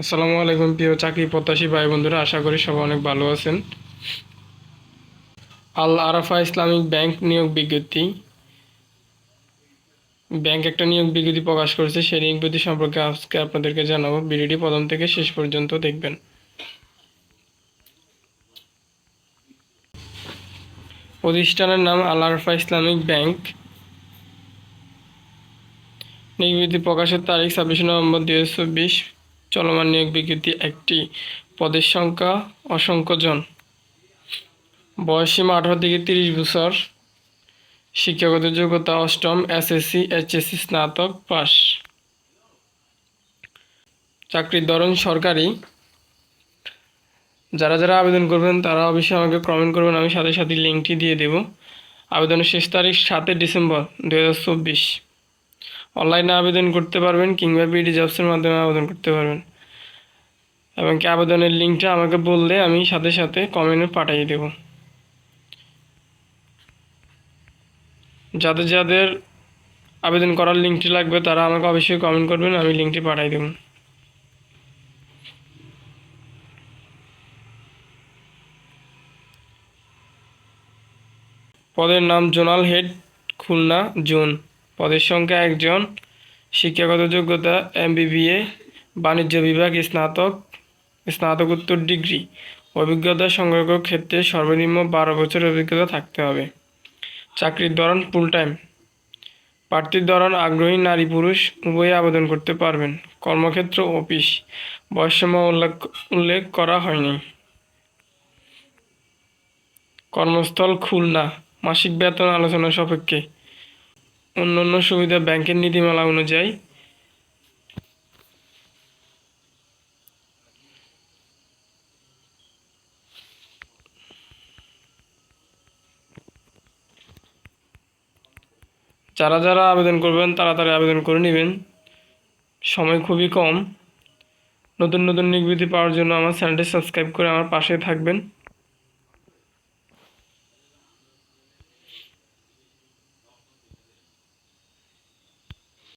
আসসালামু আলাইকুম, প্রিয় চাকরি প্রত্যাশী ভাই বন্ধুরা, আশা করি সবাই অনেক ভালো আছেন। আল আরাফা ইসলামিক ব্যাংক নিয়োগ বিজ্ঞপ্তি। ব্যাংক একটা নিয়োগ বিজ্ঞপ্তি প্রকাশ করেছে, সেই নিয়োগ বিজ্ঞপ্তি সম্পর্কে আজকে আপনাদেরকে জানাব। ভিডিওটি প্রথম থেকে শেষ পর্যন্ত দেখবেন। প্রতিষ্ঠানের নাম আল আরাফা ইসলামিক ব্যাংক। নিয়োগ বিজ্ঞপ্তি প্রকাশের তারিখ ছাব্বিশে নভেম্বর দুই হাজার চব্বিশ। চলমান নিয়োগ বিজ্ঞপ্তি একটি পদের সংখ্যা অসংখ্য জন। বয়সীমা আঠারো থেকে তিরিশ বছর। শিক্ষাগত যোগ্যতা অষ্টম, এসএসসি, এইচএসসি স্নাতক পাস চাকরির ধরন সরকারি। যারা যারা আবেদন করবেন, তারা অবশ্যই আমাকে কমেন্ট করবেন, আমি সাথে সাথে লিঙ্কটি দিয়ে দেব। আবেদনের শেষ তারিখ সাতই ডিসেম্বর দু হাজার চব্বিশ। অনলাইনে আবেদন করতে পারবেন কিংবা বিডি জবসের মাধ্যমে আবেদন করতে পারবেন। এবং কি আবেদনের লিঙ্কটা আমাকে বললে আমি সাথে সাথে কমেন্টে পাঠিয়ে দেব। যাদের যাদের আবেদন করার লিঙ্কটি লাগবে তারা আমাকে অবশ্যই কমেন্ট করবেন, আমি লিঙ্কটি পাঠিয়ে দেব। পদের নাম জোনাল হেড, খুলনা, জোন। পদের সংখ্যা একজন, শিক্ষাগত যোগ্যতা, এমবিবিএ, বাণিজ্য বিভাগ, স্নাতক, স্নাতকোত্তর ডিগ্রি। অভিজ্ঞতা সংগ্রহ ক্ষেত্রে সর্বনিম্ন বারো বছর অভিজ্ঞতা থাকতে হবে। চাকরির ধরন ফুল টাইম প্রার্থীর ধরন আগ্রহী নারী পুরুষ, উভয়ে আবেদন করতে পারবেন। কর্মক্ষেত্র অফিস। বয়সসীমা উল্লেখ উল্লেখ করা হয়নি। কর্মস্থল খুলনা। মাসিক বেতন আলোচনা সাপেক্ষে। অন্যান্য সুবিধা ব্যাংকের নীতিমালা অনুযায়ী। যারা যারা আবেদন করবেন, তাড়াতাড়ি আবেদন করে নেবেন। সময় খুবই কম। নতুন নতুন নির্বিধি পাওয়ার জন্য আমার চ্যানেলটি সাবস্ক্রাইব করে আমার পাশে থাকবেন।